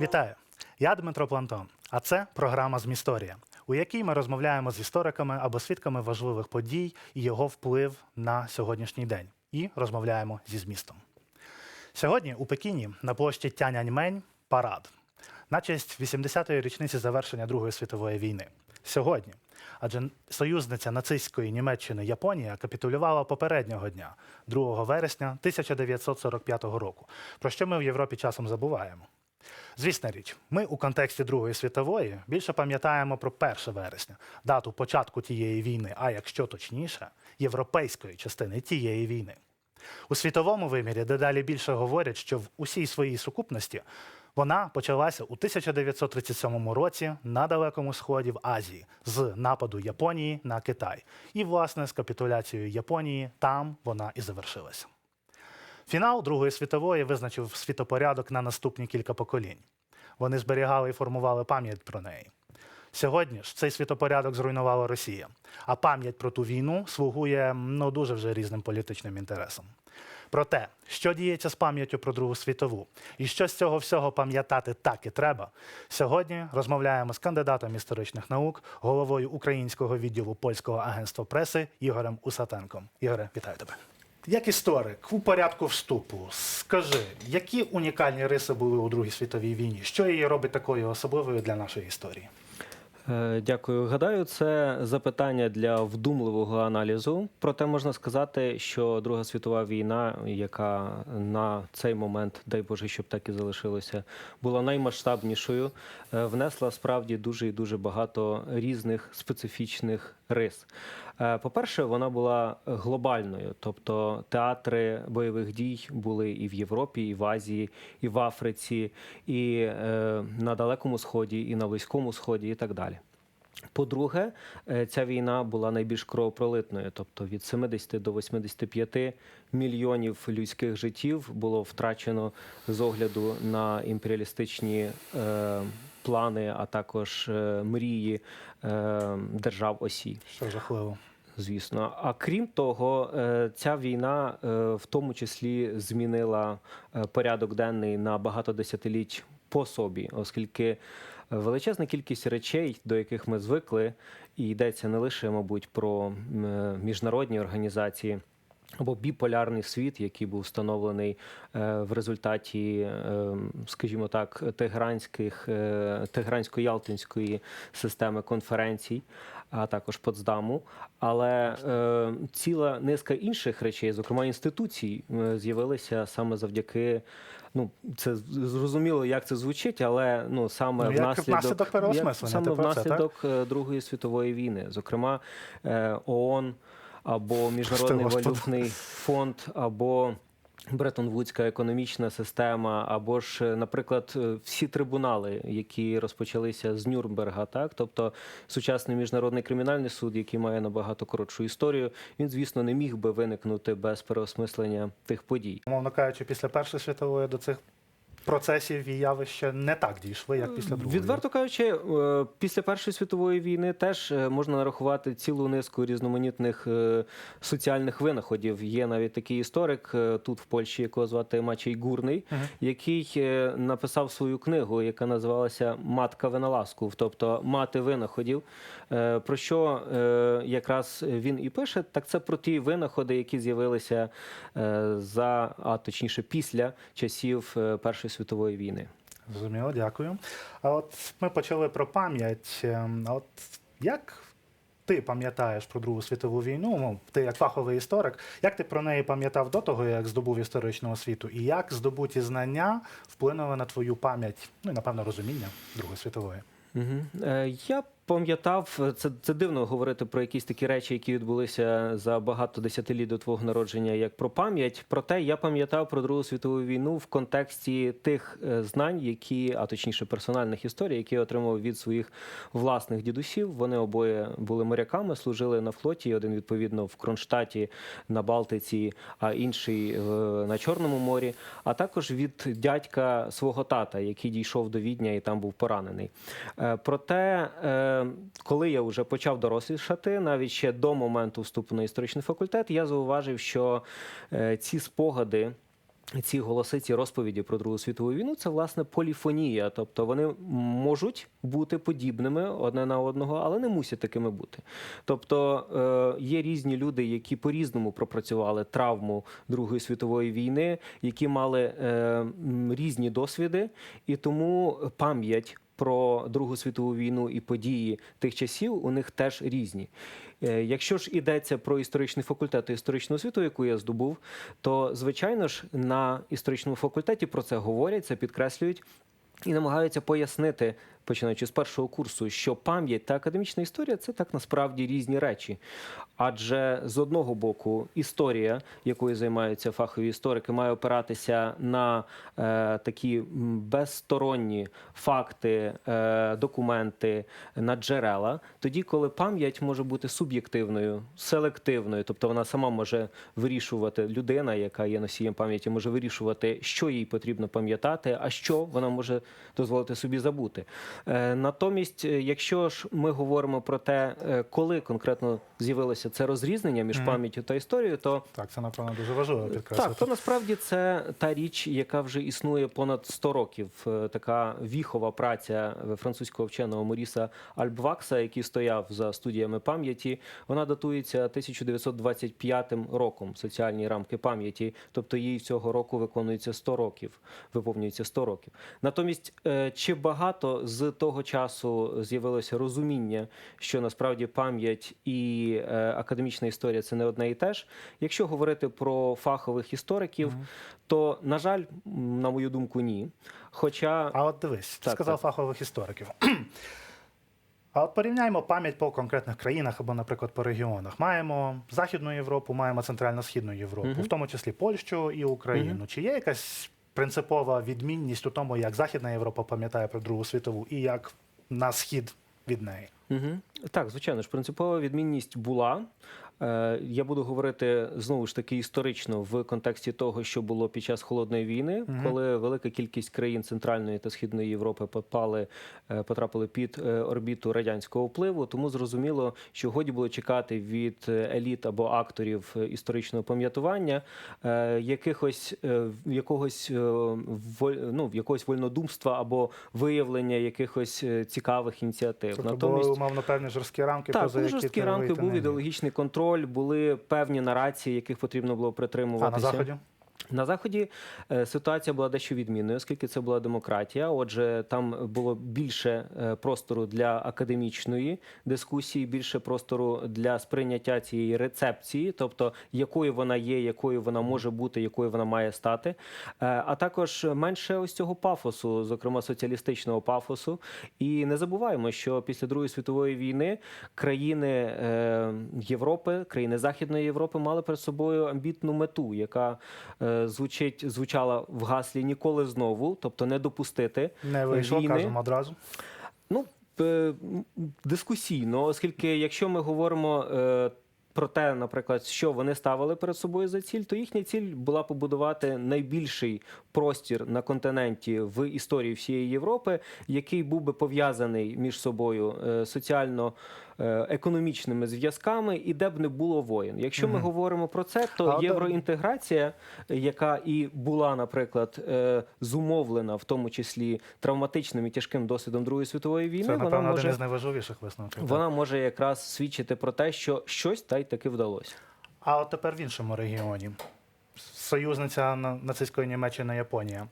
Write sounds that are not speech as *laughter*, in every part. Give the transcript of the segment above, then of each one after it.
Вітаю! Я Дмитро Плантон, а це програма «Змісторія», у якій ми розмовляємо з істориками або свідками важливих подій і його вплив на сьогоднішній день. І розмовляємо зі змістом. Сьогодні у Пекіні на площі Тяньаньмень парад на честь 80-ї річниці завершення Другої світової війни. Сьогодні, адже союзниця нацистської Німеччини Японія капітулювала попереднього дня, 2 вересня 1945 року, про що ми в Європі часом забуваємо. Звісна річ, ми у контексті Другої світової більше пам'ятаємо про 1 вересня, дату початку тієї війни, а якщо точніше, європейської частини тієї війни. У світовому вимірі дедалі більше говорять, що в усій своїй сукупності вона почалася у 1937 році на Далекому Сході в Азії з нападу Японії на Китай. І, власне, з капітуляцією Японії там вона і завершилася. Фінал Другої світової визначив світопорядок на наступні кілька поколінь. Вони зберігали і формували пам'ять про неї. Сьогодні ж цей світопорядок зруйнувала Росія, а пам'ять про ту війну слугує ну, дуже вже різним політичним інтересам. Про те, що діється з пам'яттю про Другу світову і що з цього всього пам'ятати так і треба, сьогодні розмовляємо з кандидатом історичних наук, головою українського відділу польського агентства преси Ігорем Усатенком. Ігоре, вітаю тебе. Як історик у порядку вступу, скажи, які унікальні риси були у Другій світовій війні? Що її робить такою особливою для нашої історії? Е, Дякую. Гадаю, це запитання для вдумливого аналізу. Проте можна сказати, що Друга світова війна, яка на цей момент, дай Боже, щоб так і залишилося, була наймасштабнішою, е, внесла справді дуже і дуже багато різних специфічних рис. Е, По-перше, вона була глобальною, тобто театри бойових дій були і в Європі, і в Азії, і в Африці, і е, на Далекому Сході, і на Близькому Сході, і так далі. По-друге, е, ця війна була найбільш кровопролитною, тобто від 70 до 85 мільйонів людських життів було втрачено з огляду на імперіалістичні е, плани, а також е, мрії е, держав осі Що жахливо? звісно. А крім того, е, ця війна в тому числі змінила порядок денний на багато десятиліть по собі, оскільки величезна кількість речей, до яких ми звикли, і йдеться не лише, мабуть, про міжнародні організації. Або біполярний світ, який був встановлений е, в результаті, е, скажімо так, тегранських е, тегрансько-ялтинської системи конференцій, а також Потсдаму. Але е, ціла низка інших речей, зокрема інституцій, з'явилися саме завдяки. Ну, це зрозуміло, як це звучить, але ну саме Ну, як внаслідок, переосмислення, саме це, внаслідок е, Другої світової війни, зокрема ООН або Міжнародний валютний фонд, або Бреттон-Вудська економічна система, або ж, е, наприклад, е, всі трибунали, які розпочалися з Нюрнберга, так тобто сучасний міжнародний кримінальний суд, який має набагато коротшу історію, він, звісно, не міг би виникнути без переосмислення тих подій. Мовно кажучи, після Першої світової до цих процесів і явища не так дійшли, як після Другої. Відверто кажучи, е, після Першої світової війни теж е, можна нарахувати цілу низку різноманітних е, соціальних винаходів. Є навіть такий історик тут в Польщі, якого звати Мачей Гурний, Мгм. який написав свою книгу, яка називалася Матка винолазку, тобто мати винаходів. Про що якраз він і пише, так це про ті винаходи, які з'явилися за, а точніше, після часів Першої світової війни. Зрозуміло, дякую. А от ми почали про пам'ять. Ем, А от як ти пам'ятаєш про Другу світову війну? Ну, ти як фаховий історик, як ти про неї пам'ятав до того, як здобув історичну освіту, і як здобуті знання вплинули на твою пам'ять, ну і напевно розуміння Другої світової? Угу. Я пам'ятав, це, це дивно говорити про якісь такі речі, які відбулися за багато десятиліть до твого народження, як про пам'ять. Проте я пам'ятав про Другу світову війну в контексті тих е, знань, які, а точніше, персональних історій, які я отримав від своїх власних дідусів. Вони обоє були моряками, служили на флоті. Один відповідно в Кронштадті на Балтиці, а інший е, на Чорному морі. А також від дядька свого тата, який дійшов до Відня і там був поранений. Е, Проте, коли я вже почав дорослішати, навіть ще до моменту вступу на історичний факультет, я зауважив, що е, ці спогади. ці голоси, ці розповіді про Другу світову війну це власне поліфонія. Тобто вони можуть бути подібними одне на одного, але не мусять такими бути. Тобто е, є різні люди, які по-різному пропрацювали травму Другої світової війни, які мали е, різні досвіди, і тому пам'ять. Про Другу світову війну і події тих часів у них теж різні. Е, Якщо ж йдеться про історичний факультет і історичну освіту, яку я здобув, то звичайно ж на історичному факультеті про це говорять, це підкреслюють і намагаються пояснити, починаючи з першого курсу, що пам'ять та академічна історія це так насправді різні речі. Адже з одного боку історія, якою займаються фахові історики, має опиратися на е, такі безсторонні факти, е, документи, на джерела, тоді, коли пам'ять може бути суб'єктивною, селективною, тобто вона сама може вирішувати людина, яка є носієм пам'яті, може вирішувати, що їй потрібно пам'ятати, а що вона може дозволити собі забути. Е, Натомість, е, якщо ж ми говоримо про те, е, коли конкретно з'явилося це розрізнення між пам'яттю та історією, то Так, це напевно дуже важливо підкреслити. так, то насправді це та річ, яка вже існує понад 100 років. Е, Така віхова праця французького вченого Моріса Альбвакса, який стояв за студіями пам'яті. Вона датується 1925 роком. Соціальні рамки пам'яті, тобто їй цього року виконується 100 років. Виповнюється 100 років. Натомість, е, чи багато з того часу з'явилося розуміння, що насправді пам'ять і е, академічна історія це не одне і те ж. Якщо говорити про фахових істориків, то на жаль, на мою думку, ні. Хоча А от дивись, ти сказав так. фахових істориків. *clears throat* А от порівняємо пам'ять по конкретних країнах або, наприклад, по регіонах. Маємо Західну Європу, маємо Центрально-Східну Європу, Мгм. в тому числі Польщу і Україну. Мгм. Чи є якась принципова відмінність у тому, як Західна Європа пам'ятає про Другу світову і як на схід від неї? Угу. Так, звичайно ж, принципова відмінність була. Е, Я буду говорити знову ж таки історично в контексті того, що було під час холодної війни, Мгм. коли велика кількість країн Центральної та Східної Європи попали, е, потрапили під е, орбіту радянського впливу. Тому зрозуміло, що годі було чекати від еліт або акторів історичного пам'ятування якихось якогось ну, якогось вольнодумства або виявлення якихось цікавих ініціатив. Тобто були умовно певні жорсткі рамки, Так, поза які жорсткі рамки, був ідеологічний контроль, були певні нарації, яких потрібно було А притримуватися. на заході? На заході е, ситуація була дещо відмінною, оскільки це була демократія. Отже, там було більше е, простору для академічної дискусії, більше простору для сприйняття цієї рецепції, тобто якою вона є, якою вона може бути, якою вона має стати. Е, А також менше ось цього пафосу, зокрема соціалістичного пафосу. І не забуваємо, що після Другої світової війни країни Європи, країни Західної Європи мали перед собою амбітну мету, яка звучить звучала в гаслі ніколи знову, тобто не допустити Не вийшло, війни. кажемо одразу. Ну, е, дискусійно, оскільки якщо ми говоримо е, про те, наприклад, що вони ставили перед собою за ціль, то їхня ціль була побудувати найбільший простір на континенті в історії всієї Європи, який був би пов'язаний між собою е, соціально. Е, Економічними зв'язками і де б не було воєн. Якщо ми говоримо про це, то євроінтеграція, яка і була, наприклад, е, зумовлена в тому числі травматичним і тяжким досвідом Другої світової війни, Це, вона напевно, один може із найважливіших висновків. вона може якраз свідчити про те, що щось та й таки вдалося. А от тепер в іншому регіоні. Союзниця на- нацистської Німеччини Японія.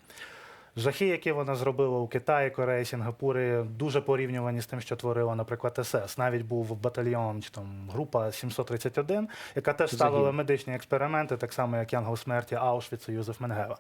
Жахи, які вона зробила у Китаї, Кореї, Сінгапурі, дуже порівнювані з тим, що творила, наприклад, СС. Навіть був батальйон чи там група 731, яка теж ставила медичні експерименти, так само як Янгол смерті Аушвіц і Юзеф Менгева.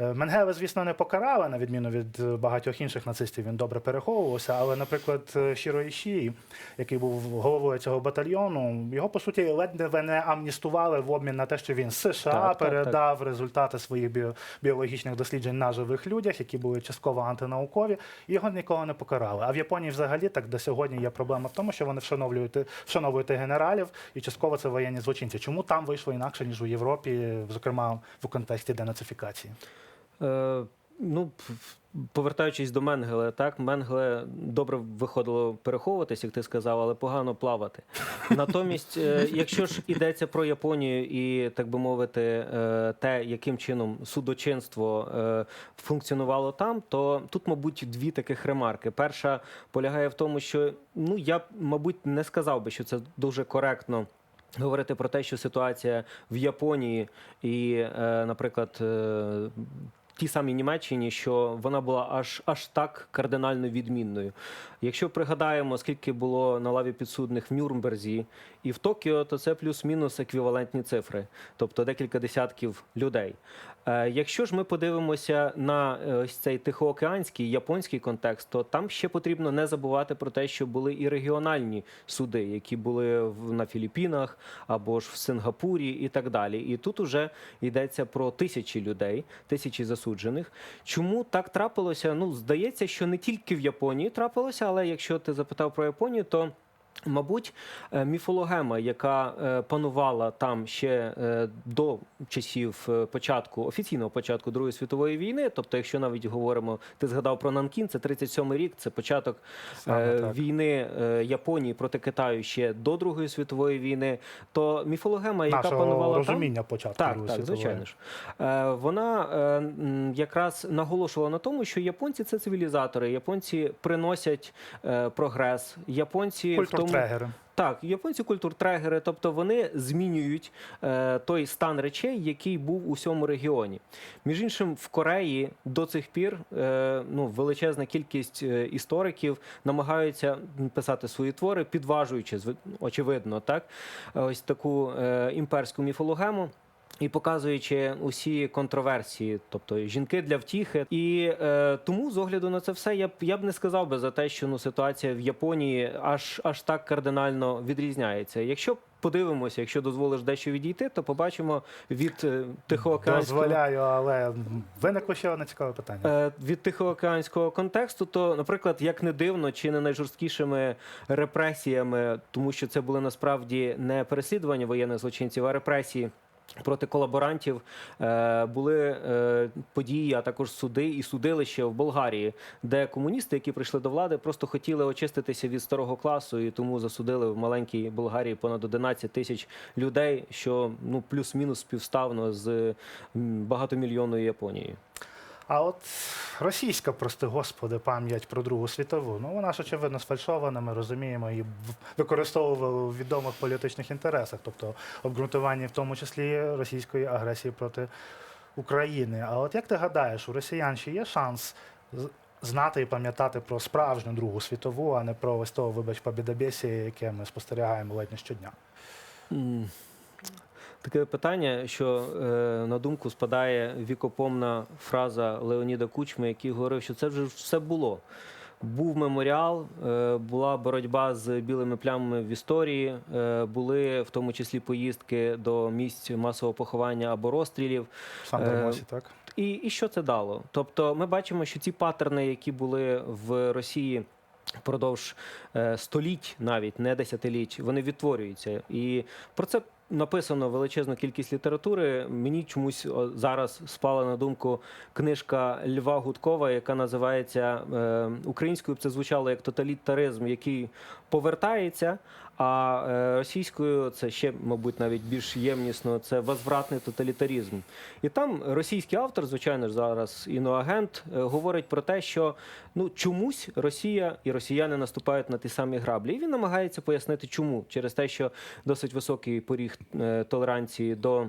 Е, Менгеве, звісно, не покарали, на відміну від е, багатьох інших нацистів, він добре переховувався. Але, наприклад, е, Шіро Іші, який був головою цього батальйону, його по суті ледь не амністували в обмін на те, що він США Так, так, так. передав результати своїх біо- біологічних досліджень на живих людях, які були частково антинаукові, і його ніколи не покарали. А в Японії взагалі так до сьогодні є проблема в тому, що вони вшановлюють вшановують генералів, і частково це воєнні злочинці. Чому там вийшло інакше ніж у Європі, зокрема в контексті денацифікації? Е, ну, повертаючись до Менгеле, так Менгеле добре виходило переховуватись, як ти сказав, але погано плавати. Натомість, е, якщо ж йдеться про Японію і так би мовити, е, те, яким чином судочинство е, функціонувало там, то тут, мабуть, дві таких ремарки. Перша полягає в тому, що ну я мабуть, не сказав би, що це дуже коректно. Говорити про те, що ситуація в Японії і, наприклад, тій самій Німеччині, що вона була аж аж так кардинально відмінною. Якщо пригадаємо, скільки було на лаві підсудних в Нюрнберзі і в Токіо, то це плюс-мінус еквівалентні цифри, тобто декілька десятків людей. Е, Якщо ж ми подивимося на е, ось цей тихоокеанський японський контекст, то там ще потрібно не забувати про те, що були і регіональні суди, які були на Філіппінах або ж в Сингапурі, і так далі. І тут уже йдеться про тисячі людей, тисячі засуджених. Чому так трапилося? Ну здається, що не тільки в Японії трапилося, але якщо ти запитав про Японію, то Мабуть, е, міфологема, яка е, панувала там ще е, до часів початку офіційного початку Другої світової війни. Тобто, якщо навіть говоримо, ти згадав про Нанкін, це 37-й рік, це початок Саме так. війни е, Японії проти Китаю ще до Другої світової війни. То міфологема, яка Нашого панувала там, розуміння початку так, Другої так, світової. звичайно ж. Вона якраз наголошувала на тому, що японці це цивілізатори, японці приносять прогрес, японці в тому. Культуртрегери. Так, японці культуртрегери, тобто вони змінюють е, той стан речей, який був у всьому регіоні. Між іншим, в Кореї до цих пір е, ну, величезна кількість е, істориків намагаються писати свої твори, підважуючи, очевидно, так, ось таку е, імперську міфологему. І показуючи усі контроверсії, тобто жінки для втіхи, і е, тому з огляду на це все, я б я б не сказав би за те, що ну ситуація в Японії аж аж так кардинально відрізняється. Якщо подивимося, якщо дозволиш дещо відійти, то побачимо від е, тихоокеанського Дозволяю, але виникло ще одне цікаве питання. Е, від тихоокеанського контексту, то, наприклад, як не дивно, чи не найжорсткішими репресіями, тому що це були насправді не переслідування воєнних злочинців, а репресії. Проти колаборантів е, були е, події, а також суди і судилище в Болгарії, де комуністи, які прийшли до влади, просто хотіли очиститися від старого класу, і тому засудили в маленькій Болгарії понад 11 тисяч людей, що ну плюс-мінус співставно з багатомільйонною Японією. А от російська, прости господи, пам'ять про Другу світову, ну вона ж очевидно сфальшована, ми розуміємо, в- використовували у відомих політичних інтересах, тобто обґрунтування в тому числі російської агресії проти України. А от як ти гадаєш, у росіян ще є шанс знати і пам'ятати про справжню Другу світову, а не про ось того, вибач, побідобєсія, яке ми спостерігаємо ледь не щодня? Таке питання, що е, на думку спадає вікопомна фраза Леоніда Кучми, який говорив, що це вже все було. Був меморіал, е, була боротьба з білими плямами в історії, е, були в тому числі поїздки до місць масового поховання або розстрілів. В Сан-Дермосі, так? І, і що це дало? Тобто, ми бачимо, що ці паттерни, які були в Росії. Впродовж е, століть, навіть не десятиліть, вони відтворюються, і про це написано величезну кількість літератури. Мені чомусь зараз спала на думку книжка Льва Гудкова, яка називається е, українською. б Це звучало як тоталітаризм, який повертається. А е, російською це ще, мабуть, навіть більш ємнісно. Це возвратний тоталітарізм. І там російський автор, звичайно ж, зараз іноагент, е, говорить про те, що ну чомусь Росія і росіяни наступають на ті самі граблі. І він намагається пояснити, чому через те, що досить високий поріг е, толеранції до.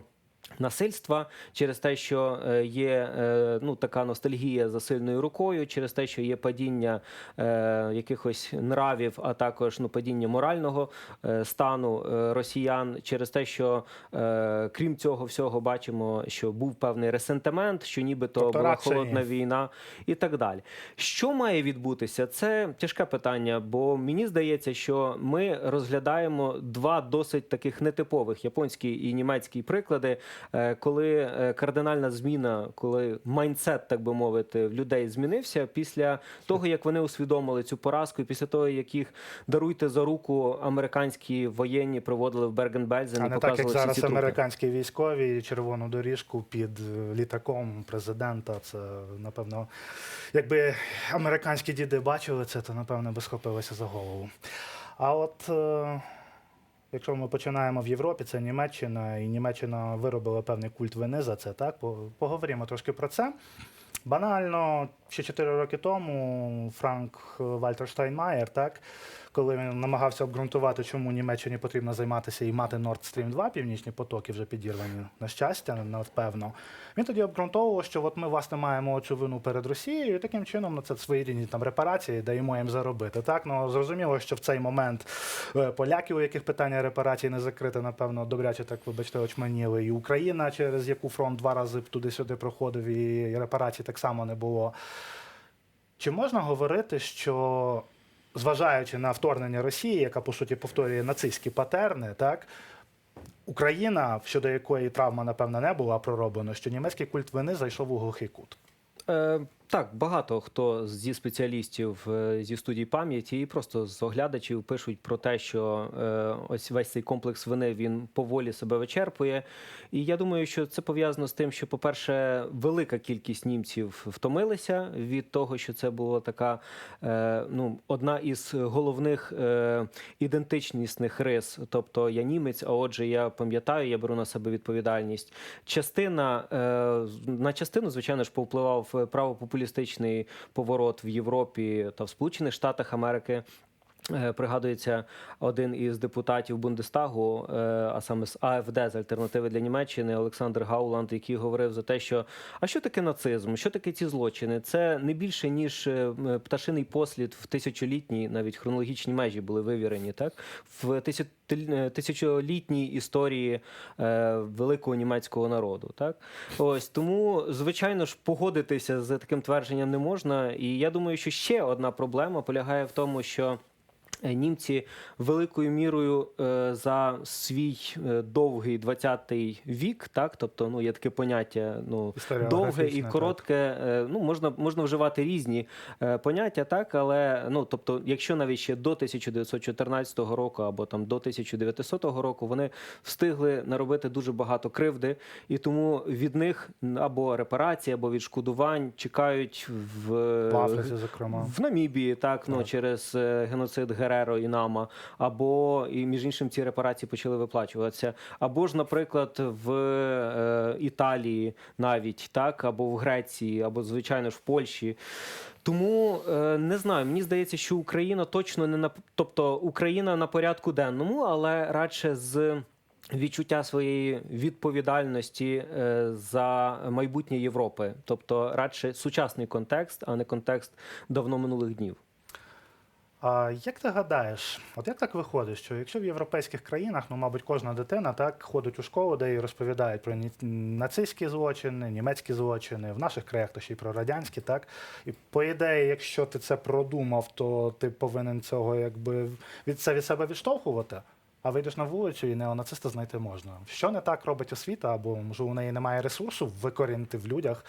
Насильства через те, що е, є е, ну така ностальгія за сильною рукою, через те, що є падіння е, якихось нравів, а також ну падіння морального е, стану е, росіян, через те, що е, крім цього всього бачимо, що був певний ресентимент, що нібито Тобто була холодна війна і так далі. Що має відбутися? Це тяжке питання, бо мені здається, що ми розглядаємо два досить таких нетипових японський і німецький приклади, коли е, кардинальна зміна, коли майндсет, так би мовити, в людей змінився після того, як вони усвідомили цю поразку, і після того, як їх даруйте за руку американські воєнні проводили в Берген-Бельзен А і не так, як зараз ці американські військові червону доріжку під е, літаком президента. Це напевно, якби американські діди бачили це, то напевно би схопилися за голову. А от е, якщо ми починаємо в Європі, це Німеччина, і Німеччина виробила певний культ вини за це. Так По- поговоримо трошки про це. Банально, ще 4 роки тому Франк Вальтер Штайнмаєр, так, коли він намагався обґрунтувати, чому Німеччині потрібно займатися і мати Nord Stream 2, північні потоки вже підірвані, на щастя, напевно. Він тоді обґрунтовував, що от ми власне маємо цю вину перед Росією, і таким чином ну, це своєрідні там репарації даємо їм заробити. Так, ну зрозуміло, що в цей момент е, поляки, у яких питання репарацій не закрите, напевно, добряче так, вибачте, очманіли. І Україна, через яку фронт два рази туди-сюди проходив, і репарацій так само не було. Чи можна говорити, що зважаючи на вторгнення Росії, яка по суті повторює нацистські патерни, так Україна, щодо якої травма, напевно, не була пророблена, що німецький культ вини зайшов у глухий кут. Е, так, багато хто зі спеціалістів е, зі студії пам'яті і просто з оглядачів пишуть про те, що е, ось весь цей комплекс вини він поволі себе вичерпує. І я думаю, що це пов'язано з тим, що, по-перше, велика кількість німців втомилися від того, що це була така е, ну, одна із головних ідентичнісних рис. Тобто я німець, а отже, я пам'ятаю, я беру на себе відповідальність. Частина на частину, звичайно ж, повпливав е, правопопулістичний поворот в Європі та в Сполучених Штатах Америки. Е, Пригадується один із депутатів Бундестагу, е, а саме з АФД з альтернативи для Німеччини Олександр Гауланд, який говорив за те, що а що таке нацизм, що таке ці злочини? Це не більше ніж е, пташиний послід в тисячолітній, навіть хронологічні межі були вивірені, так в тисячолітній історії великого німецького народу. Так ось тому, звичайно ж, погодитися з таким твердженням не можна. І я думаю, що ще одна проблема полягає в тому, що. Е, Німці великою мірою е, за свій е, довгий 20-й вік, так тобто, ну є таке поняття, ну довге і так. коротке. е, Ну можна можна вживати різні поняття, так але ну тобто, якщо навіть ще до 1914 року або там до 1900 року вони встигли наробити дуже багато кривди, і тому від них або репарації, або відшкодувань чекають в В Африці, зокрема. в Намібії, так, ну Так. через е, геноцид Гереро і Нама, або і між іншим ці репарації почали виплачуватися, або ж, наприклад, в е, Італії навіть так, або в Греції, або звичайно ж в Польщі. Тому е, не знаю, мені здається, що Україна точно не на тобто Україна на порядку денному, але радше з. Відчуття своєї відповідальності е, за майбутнє Європи, тобто радше сучасний контекст, а не контекст давно минулих днів. А як ти гадаєш, от як так виходить, що якщо в європейських країнах, ну, мабуть, кожна дитина так ходить у школу, де їй розповідають про нацистські злочини, німецькі злочини, в наших краях то ще й про радянські, так? І по ідеї, якщо ти це продумав, то ти повинен цього якби від це від себе відштовхувати. А вийдеш на вулицю і неонациста знайти можна. Що не так робить освіта, або може у неї немає ресурсу викорінити в людях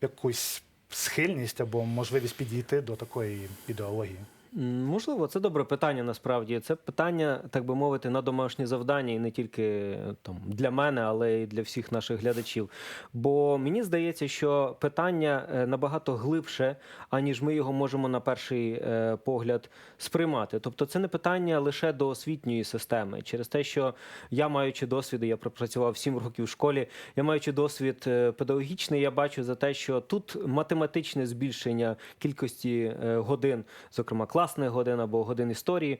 якусь схильність або можливість підійти до такої ідеології. Можливо, це добре питання. Насправді це питання, так би мовити, на домашнє завдання, і не тільки там для мене, але й для всіх наших глядачів. Бо мені здається, що питання е, набагато глибше, аніж ми його можемо на перший е, погляд сприймати. Тобто, це не питання лише до освітньої системи, через те, що я маючи досвід, я пропрацював 7 років в школі. Я маючи досвід е, педагогічний, я бачу за те, що тут математичне збільшення кількості годин, зокрема класних годин або годин історії.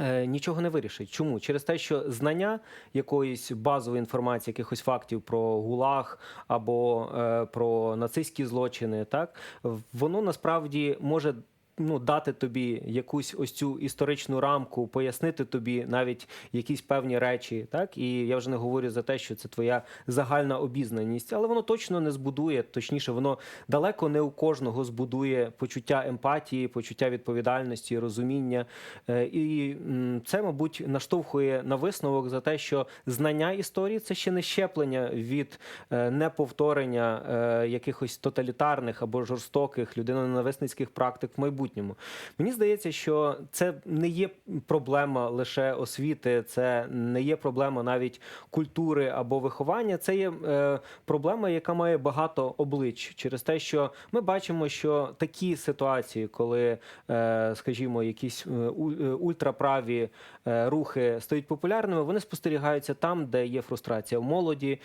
е, Нічого не вирішить. Чому? Через те, що знання якоїсь базової інформації, якихось фактів про ГУЛАГ або е, про нацистські злочини, так воно насправді може ну, дати тобі якусь ось цю історичну рамку, пояснити тобі навіть якісь певні речі. Так і я вже не говорю за те, що це твоя загальна обізнаність, але воно точно не збудує, точніше, воно далеко не у кожного збудує почуття емпатії, почуття відповідальності, розуміння. Е, І це, мабуть, наштовхує на висновок за те, що знання історії це ще не щеплення від е, неповторення е, якихось тоталітарних або жорстоких людиноненависницьких практик в майбутньому. Мені здається, що це не є проблема лише освіти, це не є проблема навіть культури або виховання. Це є е, проблема, яка має багато облич через те, що ми бачимо, що такі ситуації, коли, е, скажімо, якісь е, е, ультраправі е, рухи стають популярними, вони спостерігаються там, де є фрустрація в молоді.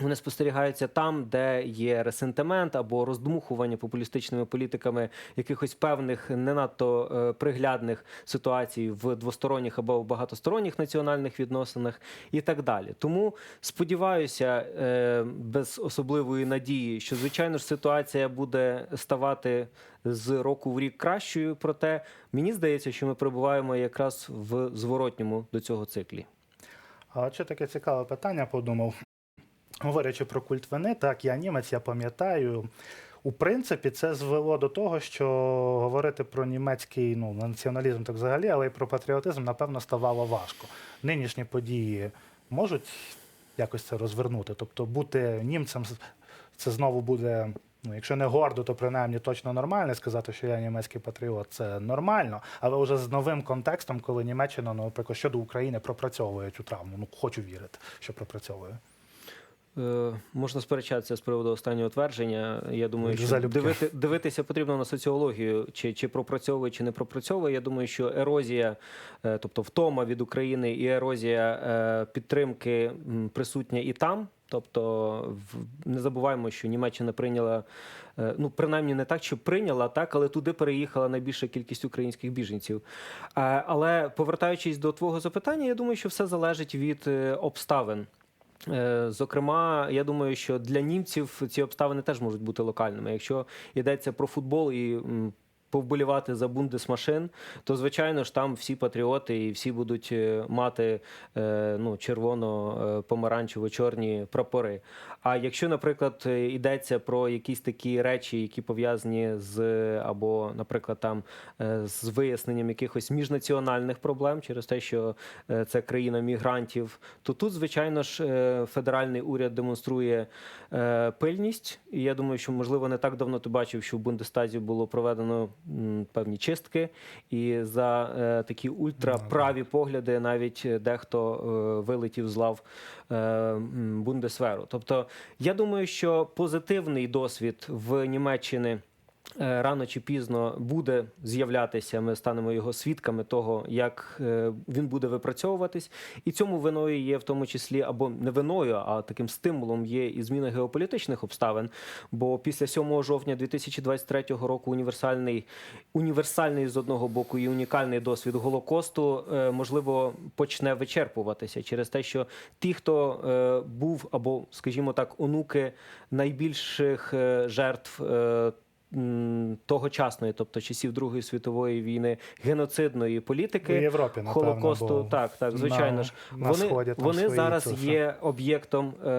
Вони спостерігаються там, де є ресентимент або роздмухування популістичними політиками якихось певних не надто е, приглядних ситуацій в двосторонніх або в багатосторонніх національних відносинах і так далі. Тому сподіваюся, е, без особливої надії, що звичайно ж ситуація буде ставати з року в рік кращою. Проте мені здається, що ми перебуваємо якраз в зворотньому до цього циклі. А ще таке цікаве питання подумав. Говорячи про культ вини, так, я німець, я пам'ятаю. У принципі, це звело до того, що говорити про німецький ну, націоналізм так взагалі, але й про патріотизм, напевно, ставало важко. Нинішні події можуть якось це розвернути. Тобто бути німцем це знову буде, ну, якщо не гордо, то принаймні точно нормально. Сказати, що я німецький патріот, це нормально. Але вже з новим контекстом, коли Німеччина, ну, наприклад, щодо України пропрацьовує цю травму. Ну, хочу вірити, що пропрацьовує. Е, Можна сперечатися з приводу останнього твердження. Я думаю, що Залюбки. дивити, дивитися потрібно на соціологію, чи, чи пропрацьовує, чи не пропрацьовує. Я думаю, що ерозія, е, тобто втома від України і ерозія е, підтримки присутня і там. Тобто не забуваємо, що Німеччина прийняла, ну принаймні не так, що прийняла, так, але туди переїхала найбільша кількість українських біженців. Але повертаючись до твого запитання, я думаю, що все залежить від обставин. Е, Зокрема, я думаю, що для німців ці обставини теж можуть бути локальними. Якщо йдеться про футбол і повболівати за бундесмашин, то звичайно ж там всі патріоти і всі будуть е, мати е, ну, червоно-помаранчево-чорні прапори. А якщо, наприклад, е, йдеться про якісь такі речі, які пов'язані з або, наприклад, там е, з виясненням якихось міжнаціональних проблем через те, що е, це країна мігрантів, то тут, звичайно ж, федеральний уряд демонструє пильність. І я думаю, що можливо не так давно ти бачив, що в Бундестазі було проведено певні чистки, і за такі ультраправі погляди навіть дехто вилетів з лав Бундесверу. Тобто, я думаю, що позитивний досвід в Німеччині. Е, Рано чи пізно буде з'являтися, ми станемо його свідками того, як е, він буде випрацьовуватись, і цьому виною є в тому числі або не виною, а таким стимулом є і зміна геополітичних обставин. Бо після 7 жовтня 2023 року універсальний, універсальний з одного боку і унікальний досвід голокосту е, можливо почне вичерпуватися через те, що ті, хто був або, скажімо так, онуки найбільших жертв. Тогочасної, тобто часів Другої світової війни, геноцидної політики У Європі, напевно, Холокосту, так, так, звичайно на- ж. на Вони, Сході там вони зараз це є об'єктом е,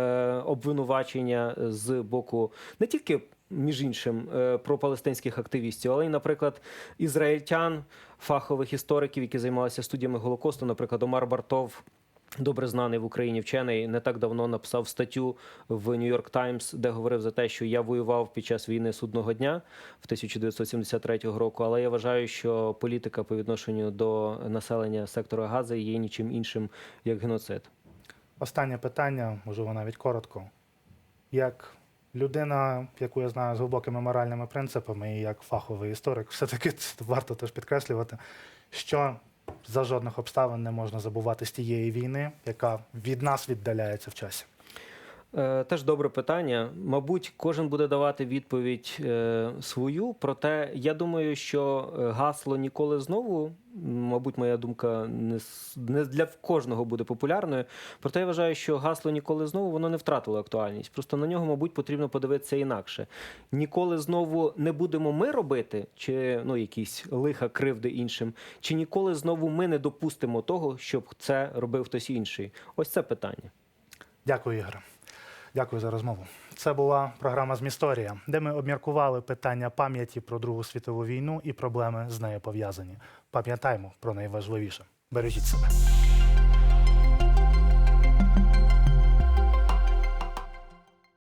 обвинувачення з боку не тільки. Між іншим е, про палестинських активістів, але й, наприклад, ізраїльтян, фахових істориків, які займалися студіями Голокосту, наприклад, Омар Бартов, добре знаний в Україні вчений, не так давно написав статтю в Нью-Йорк Таймс, де говорив за те, що я воював під час війни судного дня в 1973 року. Але я вважаю, що політика по відношенню до населення сектора Гази є нічим іншим як геноцид. Останнє питання, можливо, навіть коротко. Як людина, яку я знаю з глибокими моральними принципами, і як фаховий історик, все-таки це варто теж підкреслювати, що за жодних обставин не можна забувати з тієї війни, яка від нас віддаляється в часі. Е, Теж добре питання. Мабуть, кожен буде давати відповідь е, свою. Проте я думаю, що е, гасло ніколи знову, мабуть, моя думка не, для кожного буде популярною. Проте я вважаю, що гасло ніколи знову воно не втратило актуальність. Просто на нього, мабуть, потрібно подивитися інакше. Ніколи знову не будемо ми робити, чи ну якісь лиха кривди іншим, чи ніколи знову ми не допустимо того, щоб це робив хтось інший. Ось це питання. Дякую, Ігор. Дякую за розмову. Це була програма Змісторія, де ми обміркували питання пам'яті про Другу світову війну і проблеми з нею пов'язані. Пам'ятаймо про найважливіше. Бережіть себе.